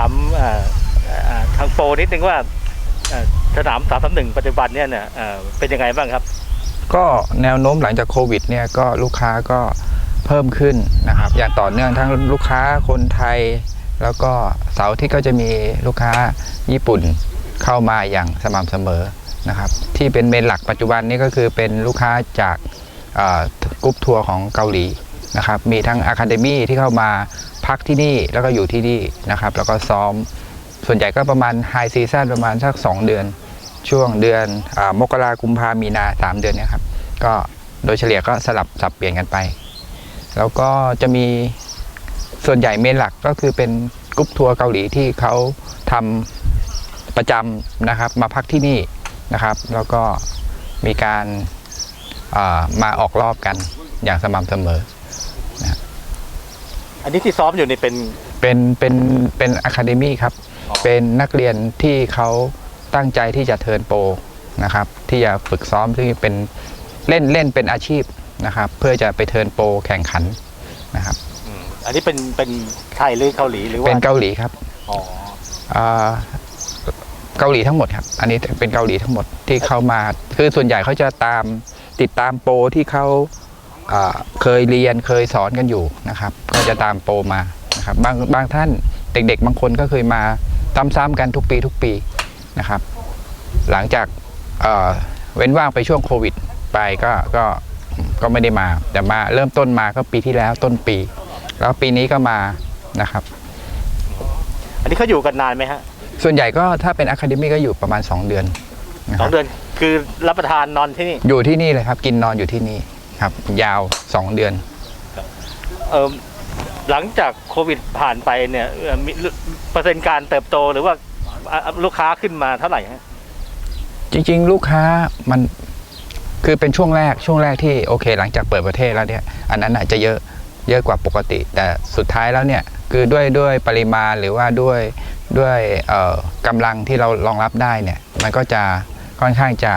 ามทางโปรนิดนึงว่าสนามสามสามหนึ่งปัจจุบันเนี่ยเนี่ยเป็นยังไงบ้างครับ ก็แนวโน้มหลังจากโควิดเนี่ยก็ลูกค้าก็เพิ่มขึ้นนะครับ อย่างต่อเนื่องทั้งลูกค้าคนไทย แล้วก็เสาร์ที่ก็จะมีลูกค้าญี่ปุ่นเข้ามาอย่างสม่ำเสมอนะครับ ที่เป็นเมนหลักปัจจุบันนี้ก็คือเป็นลูกค้าจากกรุ๊ปทัวร์ของเกาหลีนะครับ มีทั้งอะคาเดมี่ที่เข้ามา พักที่นี่แล้วก็อยู่ที่นี่นะครับ แล้วก็ซ้อมส่วนใหญ่ก็ประมาณไฮซีซั่นประมาณสัก 2 เดือน ช่วงเดือนอมกรากุมภามีนาสามเดือนเนี่ยครับ ก็โดยเฉลี่ยก็สลับสับเปลี่ยนกันไป แล้วก็จะมีส่วนใหญ่เมนหลักก็คือเป็นกรุ๊ปทัวร์เกาหลีที่เขาทำประจำนะครับ มาพักที่นี่นะครับ แล้วก็มีการามาออกรอบกันอย่างสม่ำเสมอ อันนี้ที่ซ้อมอยู่นี่เป็น เป็นเป็นเป็นอะคาเดมี่ครับ อ๋อ เป็นนักเรียนที่เขาตั้งใจที่จะเทิร์นโปรนะครับ ที่จะฝึกซ้อมที่เป็นเล่นเล่นเป็นอาชีพนะครับ เพื่อจะไปเทิร์นโปรแข่งขันนะครับ อืมอันนี้เป็นเป็นไทยหรือเกาหลีหรือว่าเป็นเกาหลีครับอ๋ออ่าเกาหลีทั้งหมดครับ อันนี้เป็นเกาหลีทั้งหมดที่เข้ามา คือส่วนใหญ่เขาจะตามติดตามโปรที่เขาอ่า เคยเรียนเคยสอนกันอยู่นะครับก็จะตามโปรมานะครับบางบางท่านเด็ก ๆ บางคนก็เคยมาซ้ำๆกันทุกปีทุกปีนะครับ หลังจากเอ่อเว้นว่างไปช่วงโควิดไปก็ก็ก็ไม่ได้มา แต่มาเริ่มต้นมาก็ปีที่แล้วต้นปี แล้วปีนี้ก็มานะครับ อันนี้เขาอยู่กันนานไหมฮะส่วนใหญ่ก็ถ้าเป็นอะคาเดมี่ก็อยู่ประมาณ 2 เดือนนะสคอรังบเดือนคือรับประทานนอนที่นี่ อยู่ที่นี่เลยครับ กินนอนอยู่ที่นี่ ครับยาว 2 เดือน เออหลังจากโควิดผ่านไปเนี่ยเอ่อมีเปอร์เซ็นต์การเติบโตหรือว่าอะลูกค้าขึ้นมาเท่าไหร่ฮะจริง ๆ ลูกค้ามันคือเป็นช่วงแรกช่วงแรกที่โอเค หลังจากเปิดประเทศแล้วเนี่ยอันนั้นอาจจะเยอะเยอะกว่าปกติ แต่สุดท้ายแล้วเนี่ยคือด้วยด้วยปริมาณหรือว่าด้วยด้วยเอ่อกำลังที่เรารองรับได้เนี่ยมันก็จะค่อนข้างจะ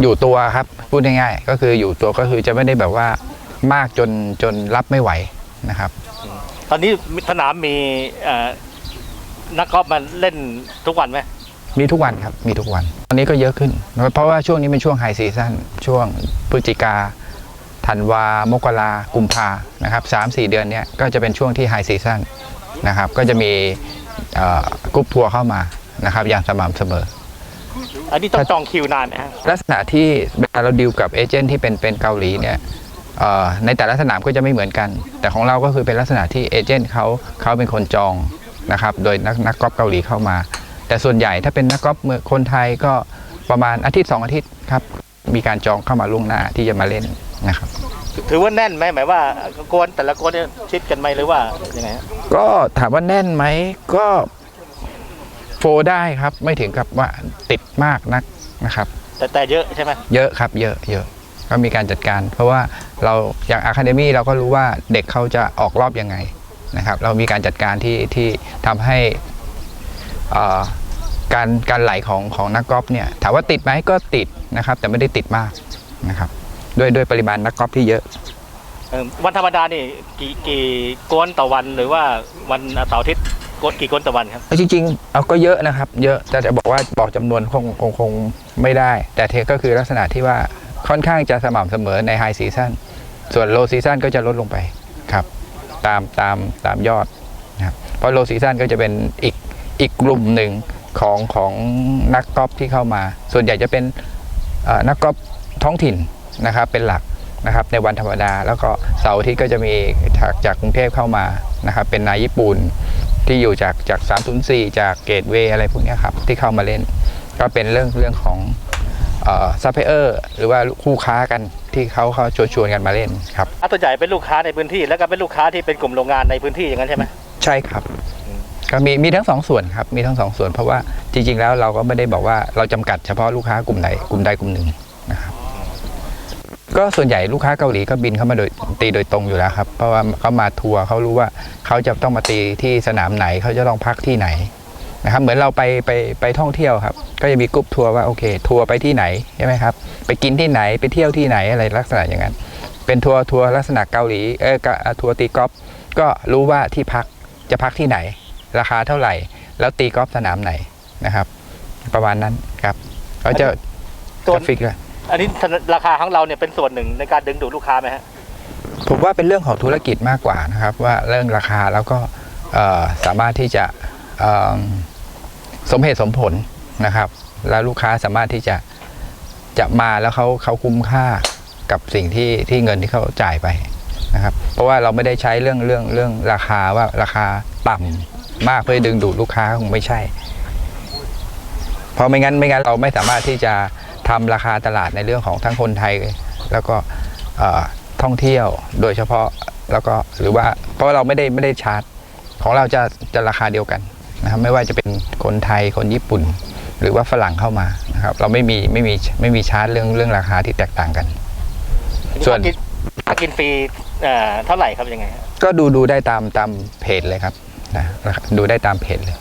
อยู่ตัวครับพูดง่ายๆก็คืออยู่ตัวก็คือจะไม่ได้แบบว่ามากจนจนรับไม่ไหวนะครับ ตอนนี้สนามมีเอ่อนักกอล์ฟมาเล่นทุกวันไหมมีทุกวันครับมีทุกวัน ตอนนี้ก็เยอะขึ้น เพราะว่าช่วงนี้เป็นช่วงไฮซีซั่นช่วงพฤศจิกาธันวา มกรากุมภานะครับสามสี่เดือนเนี้ยก็จะเป็นช่วงที่ไฮซีซั่นนะครับ ก็จะมีเอ่อกรุ๊ปทัวร์เข้ามานะครับอย่างสม่ำเสมอ อันนี้ต้องจองคิวนานไหมฮะลักษณะที่เวลาเราดีลกับเอเจนต์ที่เป็นเป็นเกาหลีเนี่ยเอ่อในแต่ละสนามก็จะไม่เหมือนกัน แต่ของเราก็คือเป็นลักษณะที่เอเจนต์เขาเขาเป็นคนจองนะครับโดยนักนักกอล์ฟเกาหลีเข้ามา แต่ส่วนใหญ่ถ้าเป็นนักกอล์ฟเมืองคนไทยก็ประมาณอาทิตย์สองอาทิตย์ครับมีการจองเข้ามาล่วงหน้าที่จะมาเล่นนะครับถือว่าแน่นไหมหมายว่ากวนแต่ละกวนเนี่ยชิดกันไหมหรือว่ายังไงฮะก็ถามว่าแน่นไหมก็ โฟร์ได้ครับไม่ถึงกับว่าติดมากนักนะครับ แต่แต่เยอะใช่ไหมเยอะครับเยอะเยอะก็มีการจัดการ เพราะว่าเราอย่างอะคาเดมี่เราก็รู้ว่าเด็กเขาจะออกรอบยังไงนะครับ เรามีการจัดการที่ที่ทำให้เอ่อการการไหลของของนักกอล์ฟเนี่ยถามว่าติดไหมก็ติดนะครับ แต่ไม่ได้ติดมากนะครับ ด้วยด้วยปริมาณนักกอล์ฟที่เยอะเออวันธรรมดานี่กี่กี่กวนต่อวันหรือว่าวันเสาร์อาทิตย์ กวนกี่กวนต่อวันครับจริงๆเอาก็เยอะนะครับ เยอะแต่จะบอกว่าบอกจำนวนคงคงคงไม่ได้ แต่เทก็คือลักษณะที่ว่าค่อนข้างจะสม่ำเสมอในไฮซีซันส่วนโลซีซันก็จะลดลงไปครับ ตามตามตามยอดนะครับเพราะโลซีซันก็จะเป็นอีกอีกกลุ่มหนึ่งของของนักกอล์ฟที่เข้ามา ส่วนใหญ่จะเป็นนักกอล์ฟท้องถิ่นนะครับเป็นหลักนะครับในวันธรรมดา แล้วก็เสาร์อาที่ก็จะมีจากจากกรุงเทพเข้ามานะครับเป็นนายญี่ปุ่น ที่อยู่จากจาก 304 จากเกตเวย์อะไรพวกเนี้ยครับ ที่เข้ามาเล่น ก็เป็นเรื่องเรื่องของซัพพลายเออร์หรือว่าคู่ค้ากันที่เขาเขาชวนชวนกันมาเล่นครับอะตัวใหญ่เป็นลูกค้าในพื้นที่แล้วก็เป็นลูกค้าที่เป็นกลุ่มโรงงานในพื้นที่อย่างนั้นใช่ไหมใช่ครับก็มีมีทั้งสองส่วนครับมีทั้งสองส่วนเพราะว่าจริง ๆ แล้วเราก็ไม่ได้บอกว่าเราจำกัดเฉพาะลูกค้ากลุ่มใดกลุ่มใดกลุ่มหนึ่งนะครับ ก็ส่วนใหญ่ลูกค้าเกาหลีก็บินเข้ามาโดยตีโดยตรงอยู่แล้วครับ เพราะว่าเขามาทัวร์เขารู้ว่าเขาจะต้องมาตีที่สนามไหนเขาจะต้องพักที่ไหนนะครับเหมือนเราไปไปไปท่องเที่ยวครับ ก็จะมีกรุ๊ปทัวร์ว่าโอเค ทัวร์ไปที่ไหนใช่ไหมครับ ไปกินที่ไหนไปเที่ยวที่ไหนอะไรลักษณะอย่างนั้น เป็นทัวร์ทัวร์ลักษณะเกาหลีเออกะทัวร์ตีกอล์ฟก็รู้ว่าที่พักจะพักที่ไหน ราคาเท่าไหร่ แล้วตีกอล์ฟสนามไหนนะครับ ประมาณนั้นครับก็จะส่กวนราฟิกเลย อันนี้ราคาของเราเนี่ยเป็นส่วนหนึ่งในการดึงดูดลูกค้าไหมฮะผมว่าเป็นเรื่องของธุรกิจมากกว่านะครับ ว่าเรื่องราคาแล้วก็สามารถที่จะสมเหตุสมผลนะครับ แล้วลูกค้าสามารถที่จะจะมาแล้วเขาเขาคุ้มค่ากับสิ่งที่ที่เงินที่เขาจ่ายไปนะครับ เพราะว่าเราไม่ได้ใช้เรื่องเรื่องเรื่องราคาว่าราคาต่ำมากเพื่อดึงดูดลูกค้าคงไม่ใช่ เพราะไม่งั้นไม่งั้นเราไม่สามารถที่จะ ทำราคาตลาดในเรื่องของทั้งคนไทย แล้วก็เอ่อท่องเที่ยวโดยเฉพาะแล้วก็หรือว่าเพราะเราไม่ได้ไม่ได้ชาร์จ ของเราจะจะราคาเดียวกันนะครับไม่ว่าจะเป็นคนไทยคนญี่ปุ่น หรือว่าฝรั่งเข้ามานะครับเราไม่มีไม่มีไม่มีชาร์จเรื่องเรื่องราคาที่แตกต่างกัน ส่วนค่ากิค่ากินฟรีเอ่อเท่าไหร่ครับยังไงฮะก็ดูดูได้ตามตามเพจเลยครับนะดูได้ตามเพจเลย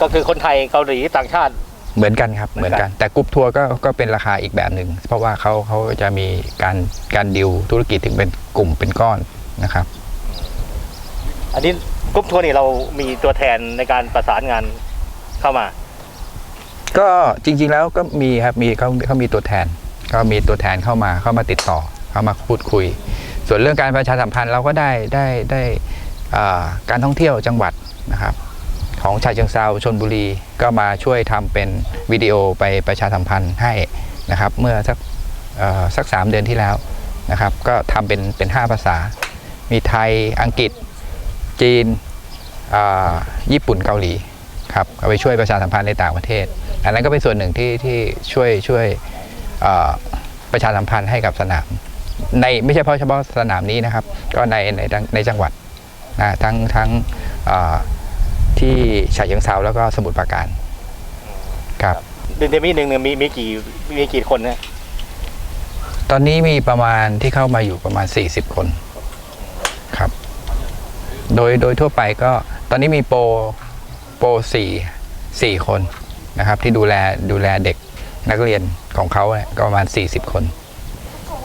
ก็คือคนไทยเกาหลีต่างชาติ เหมือนกันครับเหเหมืมืออนนกักันนแต่กรุ๊ปทัวร์ก็ก็เป็นราคาอีกแบบหนึ่งเพราะว่าเขาเขาจะมีการการดิวธุรกิจถึงเป็นกลุ่มเป็นก้อนนะครับ อันนี้กรุ๊ปทัวร์นี่เรามีตัวแทนในการประสานงานเข้ามา ก็จริง ๆแล้วก็มีครับมีเขาเขามีตัวแทนก็มีตัวแทนเข้ามาเข้ามาติดต่อเข้ามาพูดคุย ส่วนเรื่องการประชาสัมพันธ์เราก็ได้ได้ได้อ่าการท่องเที่ยวจังหวัดนะครับ ของชายเชิงเซาชนบุรี ก็มาช่วยทำเป็นวิดีโอไปประชาสัมพันธ์ให้นะครับ เมื่อสักสักสามเดือนที่แล้วนะครับ ก็ทำเป็นเป็นห้าภาษา มีไทยอังกฤษ จีนญี่ปุ่นเกาหลีครับเอาไปช่วยประชาสัมพันธ์ในต่างประเทศ อันนั้นก็เป็นส่วนหนึ่งที่ที่ช่วยช่วยประชาสัมพันธ์ให้กับสนามในไม่ใช่เพาะเฉพาะสนามนี้นะครับ ก็ในในในจังหวัดนะทั้งทั้ง ที่ฉะเชิงเซาแล้วก็สมุทรปราการครับเดือนเดมี่หนึ่งเนี่ยมีมีกี่มีกี่คนนะตอนนี้มีประมาณที่เข้ามาอยู่ประมาณ 40 คนครับ โดยโดยทั่วไปก็ตอนนี้มีโปรโปรสี่สี่คนนะครับ ที่ดูแลดูแลเด็กนักเรียนของเขาเนี่ยก็ประมาณ 40 คน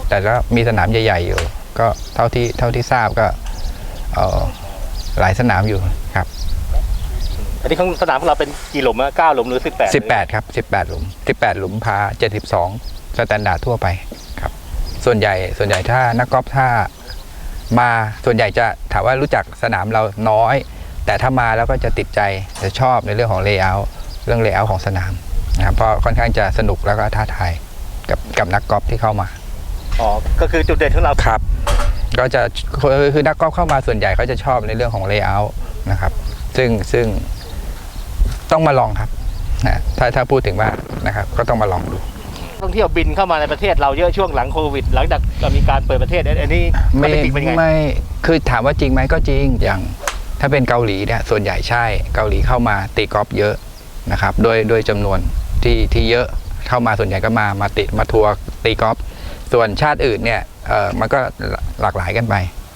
แต่ก็มีสนามใหญ่ ๆ อยู่ ก็เท่าที่เท่าที่ทราบก็เอ่อหลายสนามอยู่ครับ อันนี้ของสนามของเราเป็นกี่หลุมอะเก้าหลุมหรือสิบแปด18 ครับ 18 หลุม 18 หลุมพา 72 สแตนดาร์ดทั่วไปครับ ส่วนใหญ่ส่วนใหญ่ถ้านักกอล์ฟถ้ามาส่วนใหญ่จะถามว่ารู้จักสนามเราน้อย แต่ถ้ามาแล้วก็จะติดใจจะชอบในเรื่องของเลเยอร์เรื่องเลเยอร์ของสนามนะครับเพราะค่อนข้างจะสนุกแล้วก็ท้าทายกับกับนักกอล์ฟที่เข้ามาอ๋อก็คือจุดเด่นของเราครับ ก็จะคือคือนักกอล์ฟเข้ามาส่วนใหญ่เขาจะชอบในเรื่องของเลเยอร์นะครับ ซึ่งซึ่ง ต้องมาลองครับนะถ้าถ้าพูดถึงว่านะครับก็ต้องมาลองดูท่องเที่ยวบินเข้ามาในประเทศเราเยอะช่วงหลังโควิด หลังจากมีการเปิดประเทศอันนี้ไม่ไม่ติเป็นยังไงไม่คือถามว่าจริงไหมก็จริงอย่างถ้าเป็นเกาหลีเนี่ยส่วนใหญ่ใช่เกาหลีเข้ามาตีกอล์ฟเยอะนะครับโดยโดยจำนวนที่ที่เยอะเข้ามาส่วนใหญ่ก็มามาติมาทัวร์ตีกอล์ฟส่วนชาติอื่นเนี่ยเอ่อมันก็หลากหลายกันไป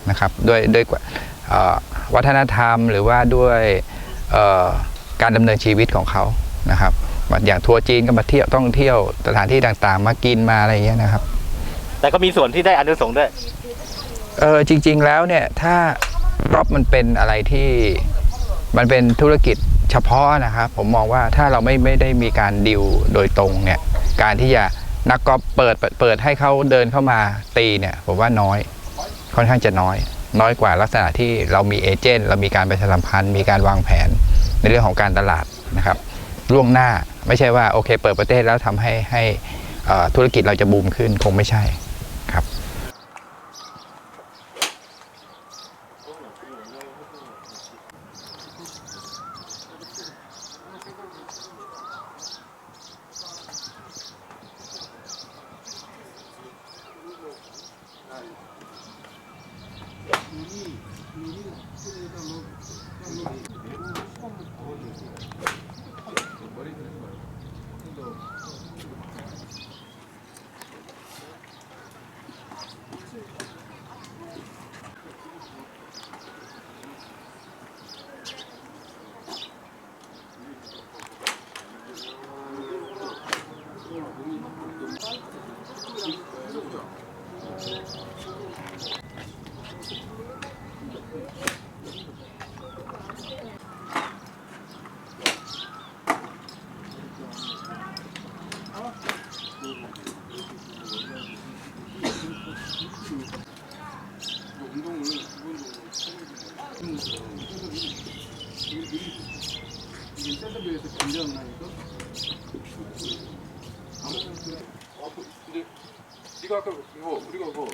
นะครับด้วยด้วยเอ่อวัฒนธรรมหรือว่าด้วยเอ่อ การดำเนินชีวิตของเขานะครับอย่างทัวร์จีนก็มาเที่ยวต้องเที่ยวสถานที่ต่างๆ มากินมาอะไรอย่างเงี้ยนะครับ แต่ก็มีส่วนที่ได้อานุสงส์ด้วยเออจริง ๆแล้วเนี่ยถ้ากอล์ฟมันเป็นอะไรที่มันเป็นธุรกิจเฉพาะนะครับ ผมมองว่าถ้าเราไม่ไม่ได้มีการดิวโดยตรงเนี่ยการที่จะนักกอล์ฟเปิดเปิดเปิดให้เขาเดินเข้ามาตีเนี่ยผมว่าน้อยค่อนข้างจะน้อย น้อยกว่าลักษณะที่เรามีเอเจนต์เรามีการประชาสัมพันธ์มีการวางแผน ในเรื่องของการตลาดนะครับล่วงหน้าไม่ใช่ว่าโอเค เปิดประเทศแล้วทำให้ให้ธุรกิจเราจะบูมขึ้นคงไม่ใช่ครับมีนี่มีนี่ 이게 샌드뷰에서 견제하는 거니까. 근데 네가 아까 이거 우리가 그거